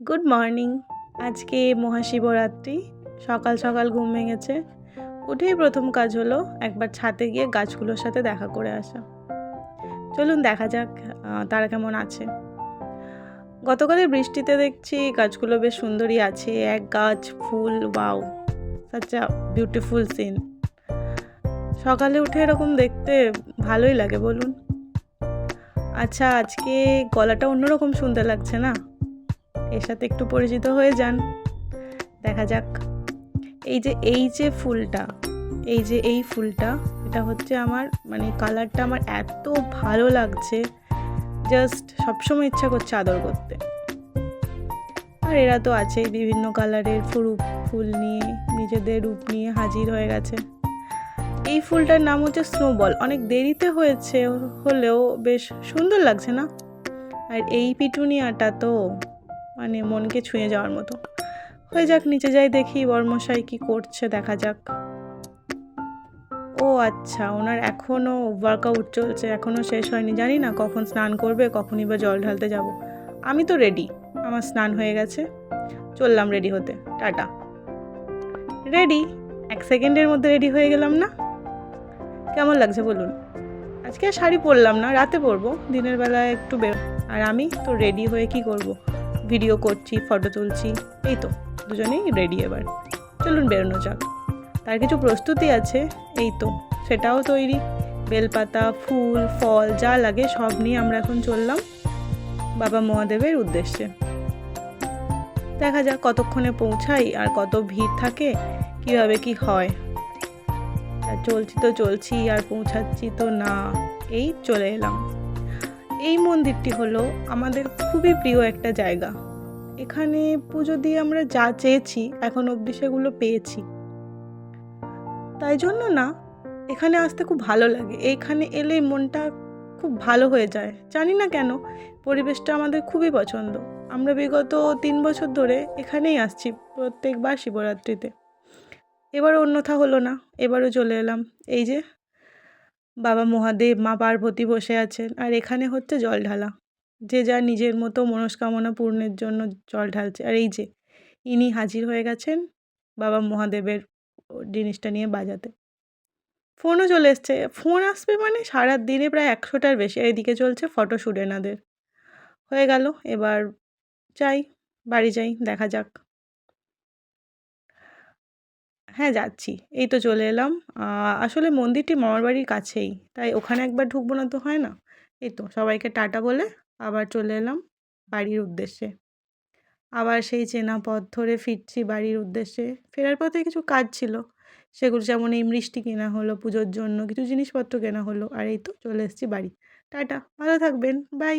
Good morning আজকে মহাশিবরাত্রি। সকাল সকাল ঘুম ভেঙেছে। উঠেই প্রথম কাজ হলো একবার ছাদে গিয়ে গাছগুলোর সাথে দেখা করে আসা। চলুন দেখা যাক তারা কেমন আছে। গতকালের বৃষ্টিতে দেখছি গাছগুলো বেশ সুন্দরই আছে। এক গাছ, ফুল বাউ সাচ আ বিউটিফুল সিন সকালে উঠে এরকম দেখতে ভালোই লাগে, বলুন। আচ্ছা আজকে গলাটা অন্যরকম শুনতে লাগছে না? এর সাথে একটু পরিচিত হয়ে যান। দেখা যাক। এই যে এই যে ফুলটা, এই যে এই ফুলটা, এটা হচ্ছে আমার মানে কালারটা আমার এত ভালো লাগছে। জাস্ট সবসময় ইচ্ছা করছে আদর করতে। আর এরা তো আছেই বিভিন্ন কালারের ফুল ফুল নিয়ে, নিজেদের রূপ নিয়ে হাজির হয়ে গেছে। এই ফুলটার নাম হচ্ছে স্নোবল অনেক দেরিতে হয়েছে, হলেও বেশ সুন্দর লাগছে না? আর এই পিটুনিয়াটা তো মানে মনকে ছুঁয়ে যাওয়ার মতো। হয়ে যাক, নিচে যাই দেখি বর্মশাই কি করছে, দেখা যাক। ও আচ্ছা ওনার এখনও ওয়ার্কআউট চলছে এখনও শেষ হয়নি, জানি না কখন স্নান করবে, কখনই বা জল ঢালতে যাব। আমি তো রেডি আমার স্নান হয়ে গেছে। চললাম রেডি হতে, টাটা। রেডি এক সেকেন্ডের মধ্যে রেডি হয়ে গেলাম না? কেমন লাগছে বলুন? আজকে শাড়ি পরলাম না, রাতে পরবো, দিনের বেলায় একটু বের। আর আমি তো রেডি হয়ে কি করব? ভিডিও করছি ফটো তুলছি, এই তো, দুজনেই রেডি এবার। চলুন বেরোনো যাক। তার কিছু প্রস্তুতি আছে, এই তো, সেটাও তৈরি। বেলপাতা, ফুল, ফল, যা লাগে সব নিয়ে আমরা এখন চললাম বাবা মহাদেবের উদ্দেশ্যে। দেখা যাক কতক্ষণে পৌঁছাই আর কত ভিড় থাকে, কীভাবে কি হয়। আর চলছি তো চলছি, আর পৌঁছাচ্ছি তো না, এই চলে এলাম। এই মন্দিরটি হলো আমাদের খুবই প্রিয় একটা জায়গা। এখানে পুজো দিয়ে আমরা যা চেয়েছি, এখন অবধি সেগুলো পেয়েছি। তাই জন্য না, এখানে আসতে খুব ভালো লাগে। এইখানে এলেই মনটা খুব ভালো হয়ে যায়। জানি না কেন, পরিবেশটা আমাদের খুবই পছন্দ। আমরা বিগত তিন বছর ধরে এখানেই আসছি প্রত্যেকবার শিবরাত্রিতে। এবার অন্যথা হলো না, এবারও চলে এলাম। এই যে বাবা মহাদেব, মা পার্বতী বসে আছেন। আর এখানে হচ্ছে জল ঢালা। যে যা নিজের মতো মনস্কামনা পূর্ণের জন্য জল ঢালছে। আর এই যে, ইনি হাজির হয়ে গেছেন বাবা মহাদেবের জিনিসটা নিয়ে বাজাতে। ফোনও চলে এসছে। ফোন আসবে মানে সারা দিনে প্রায় একশোটার বেশি। এদিকে চলছে ফটোশ্যুট এনাদের। হয়ে গেল। এবার যাই, বাড়ি যাই, দেখা যাক। হ্যাঁ যাচ্ছি। এই তো চলে এলাম। আসলে মন্দিরটি মামার বাড়ির কাছেই, তাই ওখানে একবার ঢুকবো না তো হয় না? এই তো, সবাইকে টাটা বলে আবার চলে এলাম বাড়ির উদ্দেশ্যে। আবার সেই চেনা পথ ধরে ফিরছি বাড়ির উদ্দেশ্যে। ফেরার পথে কিছু কাজ ছিল, সেগুলো যেমন এই মিষ্টি কেনা হলো, পুজোর জন্য কিছু জিনিসপত্র কেনা হলো, আর এই তো চলে এসেছি বাড়ি। টাটা, ভালো থাকবেন, বাই।